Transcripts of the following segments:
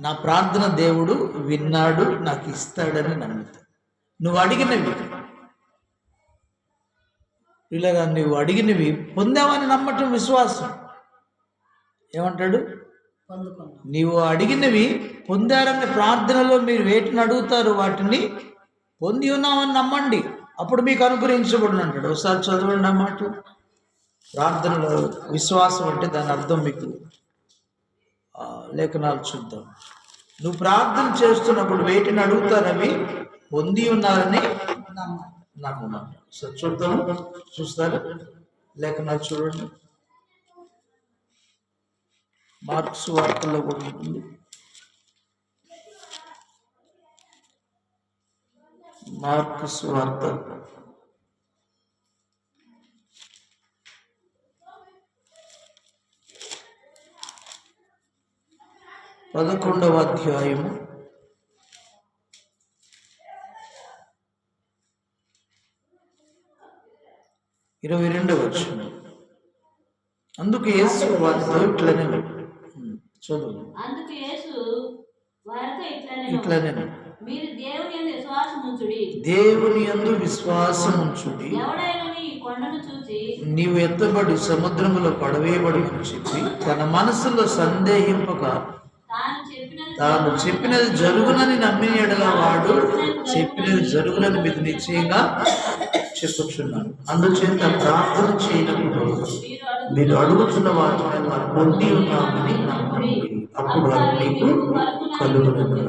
నా ప్రార్థన దేవుడు విన్నాడు నాకు ఇస్తాడని నమ్ముతా. నువ్వు అడిగినవి. ఇలాగా నువ్వు అడిగినవి పొందామని నమ్మటం విశ్వాసం. ఏమంటాడు? నీవు అడిగినవి పొందారని ప్రార్థనలో మీరు వేటిని అడుగుతారు వాటిని పొంది ఉన్నామని నమ్మండి. అప్పుడు మీకు అనుగ్రహించబడిన అంటాడు. ఒకసారి చదవండి అన్నమాట ప్రార్థనలో విశ్వాసం అంటే దాని అర్థం మీకు లేఖనాలు చూద్దాం. నువ్వు ప్రార్థన చేస్తున్నప్పుడు వేటిని అడుగుతారవి పొంది ఉన్నారని నమ్మాలి నమ్మమన్నాడు సో చూద్దాం. చూస్తారు. లేఖనాలు చూడండి. మార్క్స్ వార్తల్లో కూడా ఉంటుంది. మార్క్స్ వార్త. పదకొండవ అధ్యాయము. ఇరవై రెండవ వచ్చిన అందుకు యేసు వారితో ఇట్లనే చదువు. అందుకు యేసు వారితో ఇట్లనే ఇట్లనే మీరు దేవుని యందు విశ్వాసం ఉంచుడి. దేవుని యందు విశ్వాసం ఉంచుడి. ఎవడైనా ఈ కొండను చూసి నీవు ఎత్తబడి సముద్రములో పడవేయబడమని చెప్పి తన మనసులో సందేహింపక తాను చెప్పినది జరుగునని నమ్మిన ఎడల వాడు చెప్పినది జరుగునని మీకు నిశ్చయంగా చెప్పుచున్నాను. అందుచేత ప్రార్థన చేయనప్పుడు మీరు అడుగుతున్న వాటిని పొంది ఉన్నామని నమ్మండి. అప్పుడు వారు మీకు కలుగునని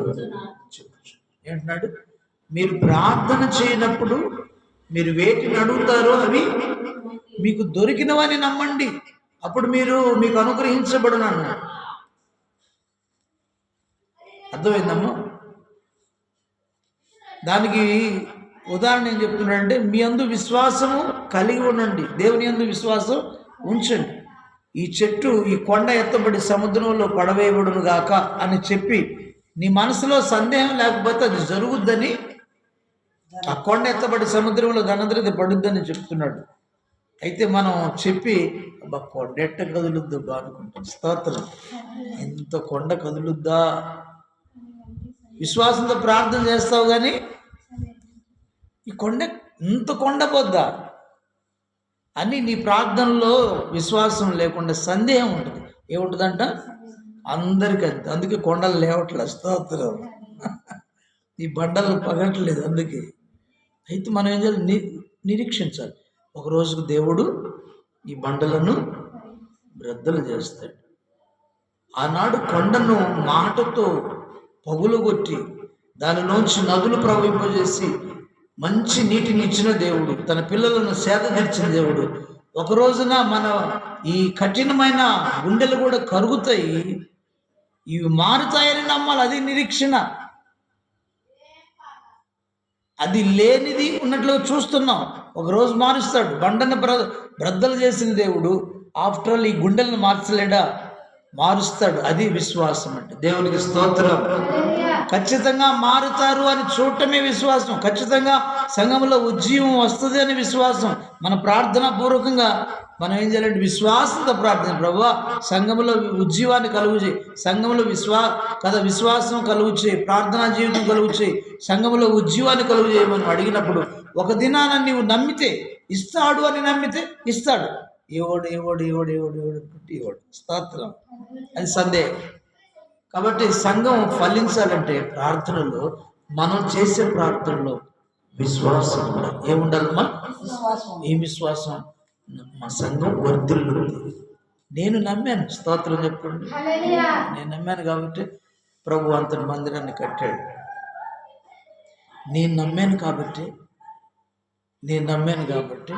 చెప్పచ్చు ఏంటన్నాడు మీరు ప్రార్థన చేయనప్పుడు మీరు వేటిని అడుగుతారో అవి మీకు దొరికినవని నమ్మండి. అప్పుడు మీరు మీకు అనుగ్రహించబడును అన్నాడు అర్థమైందమ్మా? దానికి ఉదాహరణ ఏం చెప్తున్నాడంటే మీ అందు విశ్వాసము కలిగి ఉండండి. దేవుని అందు విశ్వాసం ఉంచండి. ఈ చెట్టు ఈ కొండ ఎత్తబడి సముద్రంలో పడవేయబడును గాక అని చెప్పి నీ మనసులో సందేహం లేకపోతే అది జరుగుద్దని ఆ కొండ ఎత్తబడి సముద్రంలో ధనద్రత పడుద్దని చెప్తున్నాడు. అయితే మనం చెప్పి అబ్బా కొండ ఎట్ట కదులుద్దా అనుకుంటాం స్తోత్రం. ఎంత కొండ కదులుద్దా? విశ్వాసంతో ప్రార్థన చేస్తావు కానీ ఈ కొండ ఇంత కొండ పోద్దా అని నీ ప్రార్థనలో విశ్వాసం లేకుండా సందేహం ఉంటుంది. ఏముంటుందంట? అందరికీ అంతే. అందుకే కొండలు లేవట్లే స్తోత్రం ఈ బండలు పగట్లేదు అందుకే. అయితే మనం ఏం చేయాలి? ని నిరీక్షించాలి. ఒక రోజుకు దేవుడు ఈ బండలను బ్రద్దలు చేస్తాడు. ఆనాడు కొండను మాటతో పగులగొట్టి నుంచి నదులు ప్రవహింపజేసి మంచి నీటిని ఇచ్చిన దేవుడు తన పిల్లలను సేద తీర్చిన దేవుడు. ఒక రోజున మన ఈ కఠినమైన గుండెలు కూడా కరుగుతాయి. ఇవి మారుతాయని నమ్మాలి అది నిరీక్షణ. అది లేనిది ఉన్నట్లుగా చూస్తున్నాం. ఒకరోజు మారుస్తాడు. బండను బ్ర బ్రద్దలు చేసిన దేవుడు ఆఫ్టర్ ఆల్ ఈ గుండెలను మార్చలేడా? మారుస్తాడు. అది విశ్వాసం అంటే. దేవునికి స్తోత్రం. ఖచ్చితంగా మారుతారు అని చూడటమే విశ్వాసం. ఖచ్చితంగా సంఘంలో ఉజ్జీవం వస్తుంది అని విశ్వాసం. మన ప్రార్థన పూర్వకంగా మనం ఏం చేయాలంటే విశ్వాసంతో ప్రార్థన. ప్రభు సంఘంలో ఉజ్జీవాన్ని కలుగు చేయి. సంఘంలో విశ్వా కదా విశ్వాసం కలుగు చేయి. ప్రార్థనా జీవితం కలుగు చేయి. సంఘంలో ఉజ్జీవాన్ని కలుగు చేయి మనం అడిగినప్పుడు ఒక దినాన నీవు నమ్మితే ఇస్తాడు అని నమ్మితే ఇస్తాడు. ఏవోడు ఏవోడు ఏవోడు ఏవోడు ఏవోడు పుట్టి ఏవోడు స్తోత్రం. అది సందేహం కాబట్టి సంఘం ఫలించాలంటే ప్రార్థనలో మనం చేసే ప్రార్థనలో విశ్వాసం ఉండాలి. ఏముండాలమ్మా? విశ్వాసం. ఈ విశ్వాసం. మా సంఘం వర్ధిల్లుంది నేను నమ్మాను. స్తోత్రం చెప్పండి నేను నమ్మాను కాబట్టి ప్రభు అంతటి మందిరాన్ని కట్టాడు. నేను నమ్మాను కాబట్టి నేను నమ్మాను కాబట్టి